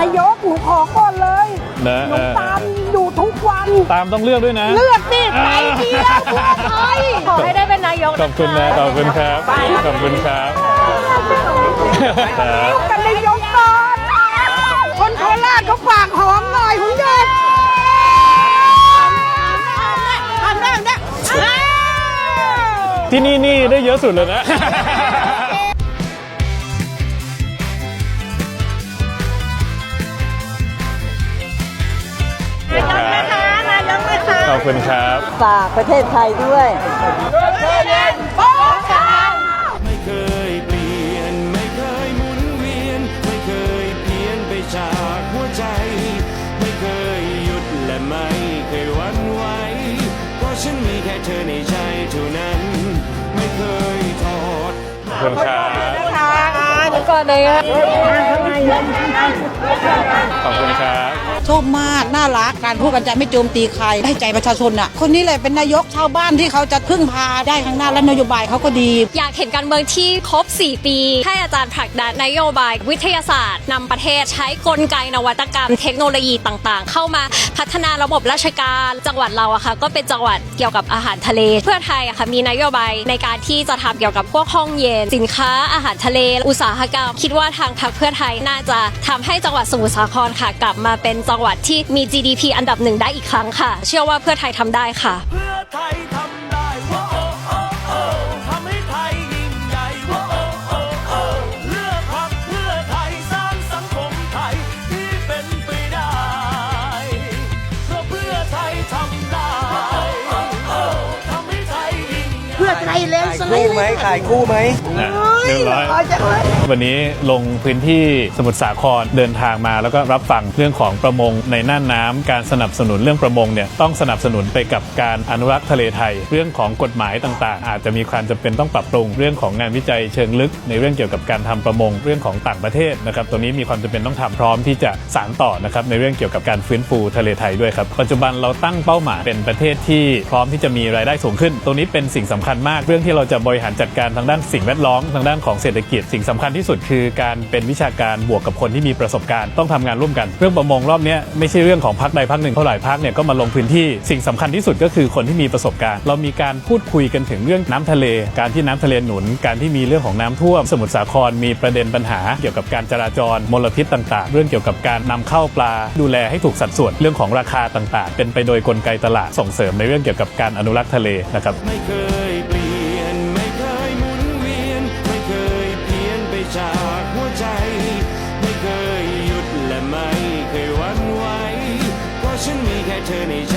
นายกหนูขอก่อนเลยนะหนูเออตามอยู่ทุกวัน ตามต้องเลือกด้วยนะ เลือกสิใจเดียวเพื่อไทยขอให้ได้เป็นนายกขอบคุณนะขอบคุณครับขอบคุณครับครับกันนายกก่อนคนโคราชเขาฝากหอมหน่อยคุณเด็กทำได้เนี่ยที่นี่นี่ได้เยอะสุดเลยนะ อบคุณครับ ฝากประเทศไทยด้วย ไม่เคยเปลี่ยน ไม่เคยหมุนเวียน ไม่เคยเพี้ยนไปจากหัวใจ ไม่เคยหยุดและไม่เคยหวันไหวเพราะฉันมีแค่เธอในใจเท่านั้น ไม่เคยทอด ขอบคุณครับ ก่อนเลย ขอบคุณครับชอบมากน่ารักการพูดกันใจไม่โจมตีใครให้ใจประชาชนอะคนนี้แหละเป็นนายกชาวบ้านที่เขาจะพึ่งพาได้ข้างหน้าและนโยบายเขาก็ดี อยากเห็นการเมืองที่ครบ 4 ปี ให้อาจารย์ผลักดันนโยบาย วิทยาศาสตร์นำประเทศใช้กลไกนวัตกรรม เทคโนโลยีต่างๆ เข้ามาพัฒนาระบบราชการ จังหวัดเราอะค่ะก็เป็นจังหวัดเกี่ยวกับอาหารทะเล เพื่อไทยอะค่ะมีนโยบายในการที่จะทำเกี่ยวกับพวกห้องเย็นสินค้าอาหารทะเล อุตสาหกรรมคิดว่าทางพรรคเพื่อไทยน่าจะทำให้จังหวัดสมุทรสาครค่ะกลับมาเป็นจังหวัดที่มี GDP อันดับหนึ่งได้อีกครั้งค่ะ เชื่อว่าเพื่อไทยทำได้ค่ะ เพื่อไทยทำได้ว่าโอ้โอ้โอ้ทำให้ไทยยิ่งใหญ่ว่าโอ้โอ้โอ้เลือกพักเพื่อไทยสร้างสังคมไทยที่เป็นไปได้เพราะเพื่อไทยทำได้ทำให้ไทยยิ่งใหญ่เพื่อไทยเลนสไลคู่ด์ไหมขายคู่ไหม นะ เรียบร้อย เอาจังเลยวันนี้ลงพื้นที่สมุทรสาครเดินทางมาแล้วก็รับฟังเรื่องของประมงในน่านน้ำการสนับสนุนเรื่องประมงเนี่ยต้องสนับสนุนไปกับการอนุรักษ์ทะเลไทย เรื่องของกฎหมายต่างๆ อาจจะมีความจำเป็นต้องปรับปรุงเรื่องของงานวิจัยเชิงลึก ในเรื่องเกี่ยวกับการทำประมงเรื่องของต่างประเทศนะครับตรงนี้มีความจำเป็นต้องทำพร้อมที่จะสานต่อนะครับในเรื่องเกี่ยวกับการฟื้นฟูทะเลไทยด้วยครับปัจจุบันเราตั้งเป้าหมายเป็นประเทศที่พร้อมที่จะมีรายได้สูงขึ้น ตรงนี้เป็นสิ่งสำคัญมากเรื่องที่เราจะบริหารจัดการทางด้านสิ่งแวดล้อมทางด้านของเศรษฐกิจ สิ่งสำคัญที่สุดคือการเป็นวิชาการบวกกับคนที่มีประสบการณ์ต้องทำงานร่วมกัน เรื่องประมงรอบนี้ไม่ใช่เรื่องของพักใดพักหนึ่งเท่าไหร่พักเนี่ยก็มาลงพื้นที่สิ่งสำคัญที่สุดก็คือคนที่มีประสบการณ์ เรามีการพูดคุยกันถึงเรื่องน้ำทะเล การที่น้ำทะเลหนุน การที่มีเรื่องของน้ำท่วม สมุทรสาครมีประเด็นปัญหา เกี่ยวกับการจราจรมลพิษต่างๆ เรื่องเกี่ยวกับการนำเข้าปลา ดูแลให้ถูกสัดส่วนเรื่องของราคาต่างๆ เป็นไปโดยกลไกตลาดส่งเสริมในเรื่องเกี่ยวกับการอนุรักษ์ทะเลนะครับ ห